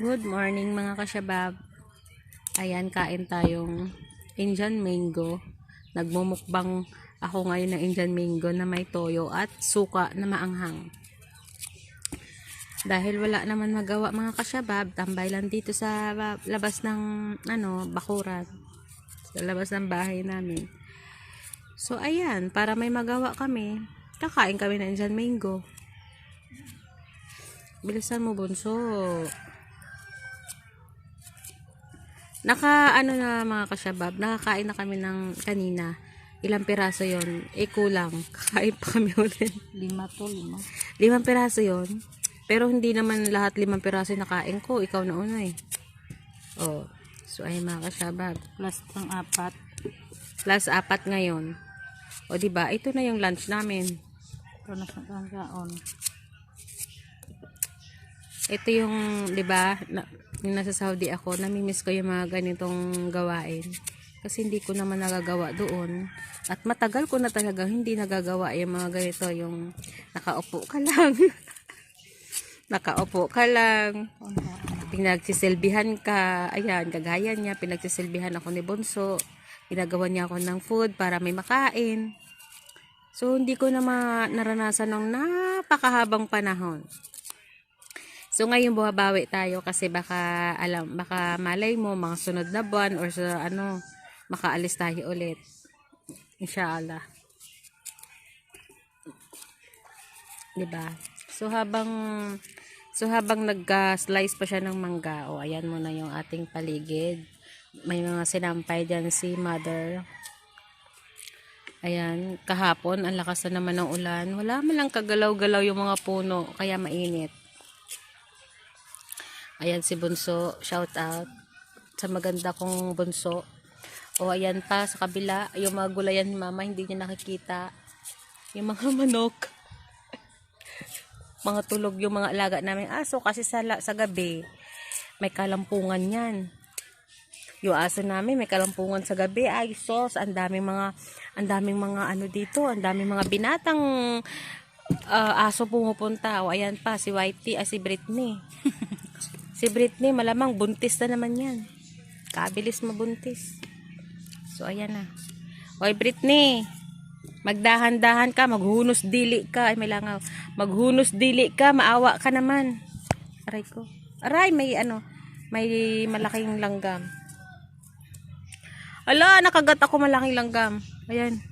Good morning mga kasyabab. Ayan, kain tayong Indian mango. Nagmumukbang ako ngayon ng Indian mango na may toyo at suka na maanghang. Dahil wala naman magawa mga kasyabab, tambay lang dito sa ba- labas ng ano, bakuran. Sa labas ng bahay namin. So ayan, para may magawa kami, kakain kami ng Indian mango. Bilisan mo bunso. Naka, ano na mga kasyabab, nakakain na kami ng kanina. Ilang piraso yon Eh, kulang. Kakain pa kami ulit. Lima to, lima. Limang piraso yon Pero hindi naman lahat limang piraso yung nakain ko. Ikaw na una eh. Oh. So, ay mga kasyabab. Plus pang apat. Plus apat ngayon. O, di ba Ito na yung lunch namin. Ito na sa kaon. Ito yung, di ba, na, nasa Saudi ako, namimiss ko yung mga ganitong gawain. Kasi hindi ko naman nagagawa doon. At matagal ko na talaga hindi nagagawa yung mga ganito, yung nakaupo ka lang. nakaupo ka lang. Pinagsisilbihan ka. Ayan, kagaya niya, pinagsisilbihan ako ni Bonso. Pinagawa niya ako ng food para may makain. So, hindi ko na naranasan ng napakahabang panahon. So ngayon buhabawi tayo kasi baka alam baka malay mo mga sunod na buwan or sa ano makaalis tayo ulit. Inshallah. 'Di ba? So habang so habang nag-slice pa siya ng mangga, o ayan mo na yung ating paligid. May mga sinampay diyan si mother. Ayan, kahapon ang lakas na naman ng ulan. Wala man lang kagalaw-galaw yung mga puno, kaya mainit. Ayan si Bunso, shout out sa maganda kong Bunso. O ayan pa sa kabila, yung mga gulayan ni Mama hindi niya nakikita. Yung mga manok. mga tulog yung mga alaga namin aso kasi sa, sa gabi may kalampungan yan. Yung aso namin may kalampungan sa gabi. Ay sos, ang daming mga ang daming mga ano dito, ang daming mga binatang ah, aso pumupunta. O ayan pa si Whitey, ah, si Britney. Si Britney, malamang buntis na naman yan. Kabilis mabuntis. So, ayan na. Oy, Britney, magdahan-dahan ka, maghunos dili ka. Ay, may langaw. Maghunos dili ka, maawa ka naman. Aray ko. Aray, may ano, may malaking langgam. Ala, nakagat ako malaking langgam. Ayan.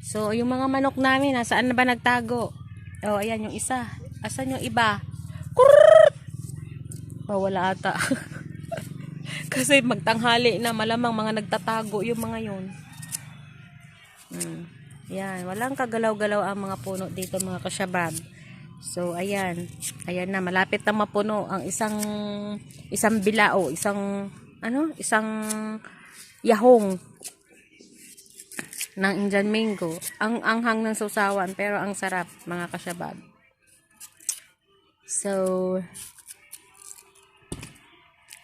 So, yung mga manok namin, nasaan na ba nagtago? Oh, ayan yung isa. Asan yung iba? Kurrrr! Oh, wala ata. Kasi magtanghali na malamang mga nagtatago yung mga yun. Hmm. Yan, walang kagalaw-galaw ang mga puno dito mga kasyabab. So, ayan. Ayan na, malapit na mapuno ang isang isang bilao, isang ano, isang yahong ng Indian mango. Ang anghang ng susawan pero ang sarap mga kasyabab. So,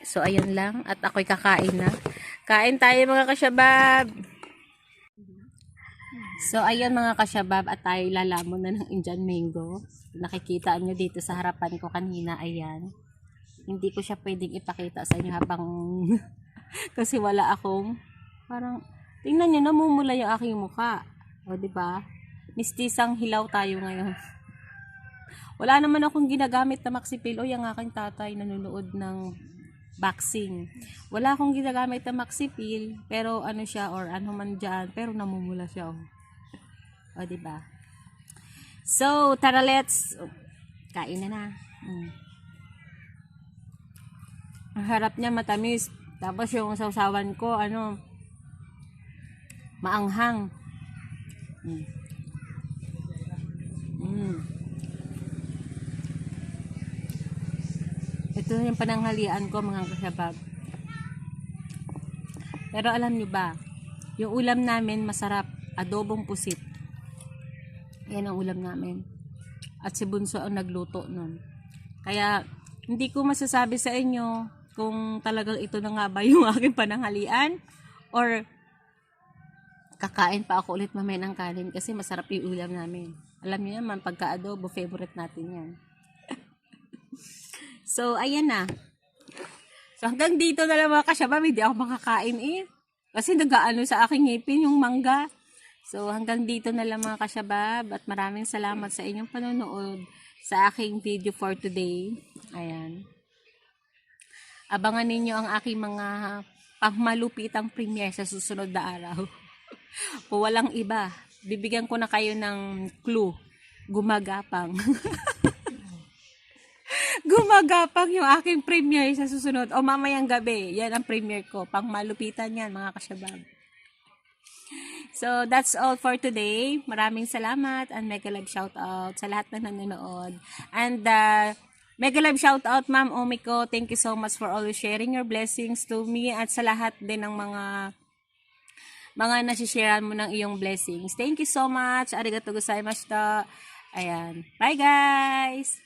so ayun lang at ako'y kakain na. Kain tayo mga kasyabab. So ayun mga kasyabab at tayo lalamon na ng Indian mango. Nakikita nyo dito sa harapan ko kanina, ayan. Hindi ko siya pwedeng ipakita sa inyo habang kasi wala akong parang tingnan nyo namumula yung aking muka. O ba? Mistisang hilaw tayo ngayon. Wala naman akong ginagamit na maxipil. O yung aking tatay nanonood ng boxing. Wala akong ginagamit na maxipil, pero ano siya or ano man dyan, pero namumula siya. Oh. O, di ba? So, tara let's kain na na. Mm. Harap niya matamis. Tapos yung sausawan ko, ano, maanghang. Mm. Mm. Ito yung pananghalian ko mga kasabab. Pero alam nyo ba, yung ulam namin masarap, adobong pusit. Yan ang ulam namin. At si Bunso ang nagluto nun. Kaya, hindi ko masasabi sa inyo kung talagang ito na nga ba yung aking pananghalian or kakain pa ako ulit mamaya ng kanin kasi masarap yung ulam namin. Alam niyo naman, pagka adobo, favorite natin yan. So, ayan na. So, hanggang dito na lang mga kasyabab, hindi ako makakain eh. Kasi nagaano sa aking ngipin yung mangga. So, hanggang dito na lang mga kasyabab at maraming salamat sa inyong panonood sa aking video for today. Ayan. Abangan ninyo ang aking mga pangmalupitang premiere sa susunod na araw. Kung walang iba, bibigyan ko na kayo ng clue. Gumagapang. Gumagapang yung aking premiere sa susunod. O mamayang gabi, yan ang premiere ko. Pang malupitan yan, mga kasyabab. So, that's all for today. Maraming salamat and mega love shout out sa lahat na nanonood. And uh, mega love shout out Ma'am Omiko. Thank you so much for always sharing your blessings to me at sa lahat din ng mga mga nasisharean mo ng iyong blessings. Thank you so much. Arigato gozaimashita. Ayan. Bye guys!